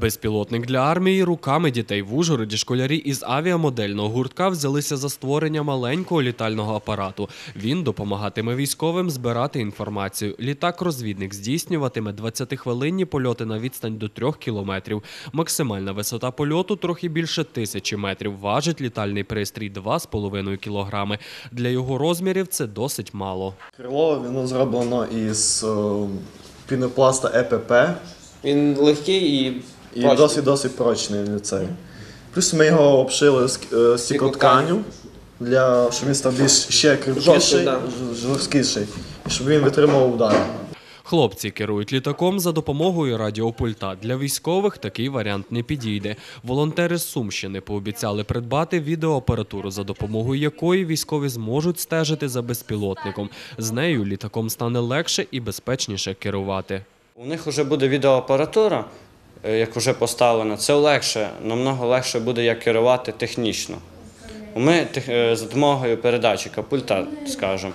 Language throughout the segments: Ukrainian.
Безпілотник для армії руками дітей в Ужгороді школярі із авіамодельного гуртка взялися за створення маленького літального апарату. Він допомагатиме військовим збирати інформацію. Літак-розвідник здійснюватиме 20-хвилинні польоти на відстань до 3 кілометрів. Максимальна висота польоту трохи більше тисячі метрів. Важить літальний пристрій 2,5 кілограми. Для його розмірів це досить мало. Крило воно зроблено із е, пінопласта ЕПП Він легкий і, і прочний. досить досить прочний цей. Плюс ми його обшили е, стіклотканю, для щоб він став більш ще кріпкіший, ж- жорсткіший, і щоб він витримав удари. Хлопці керують літаком за допомогою радіопульта. Для військових такий варіант не підійде. Волонтери з Сумщини пообіцяли придбати відеоапаратуру, за допомогою якої військові зможуть стежити за безпілотником. З нею літаком стане легше і безпечніше керувати. У них вже буде відеоапаратура, як вже поставлено, Це легше, намного легше буде як керувати технічно. Ми е, за допомогою передатчика, пульта, скажімо,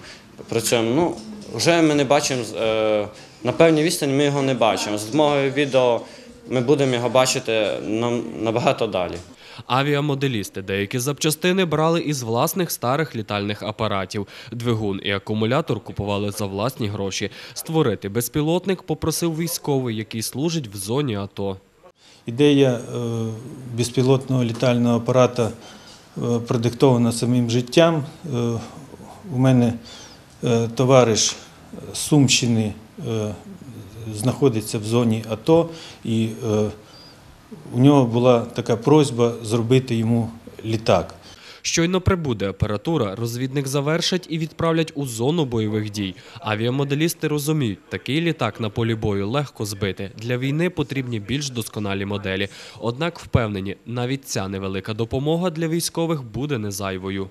працюємо. Ну, вже ми не бачимо, е, на певній відстані ми його не бачимо. За допомогою відео ми будемо його бачити набагато далі. Авіамоделісти деякі запчастини брали із власних старих літальних апаратів. Двигун і акумулятор купували за власні гроші. Створити безпілотник попросив військовий, який служить в зоні АТО. Ідея е, безпілотного літального апарата е, продиктована самим життям. Е, У мене товариш Сумщини знаходиться в зоні АТО, і у нього була така просьба зробити йому літак. Щойно прибуде апаратура, розвідник завершать і відправлять у зону бойових дій. Авіамоделісти розуміють, такий літак на полі бою легко збити. Для війни потрібні більш досконалі моделі. Однак впевнені, навіть ця невелика допомога для військових буде не зайвою.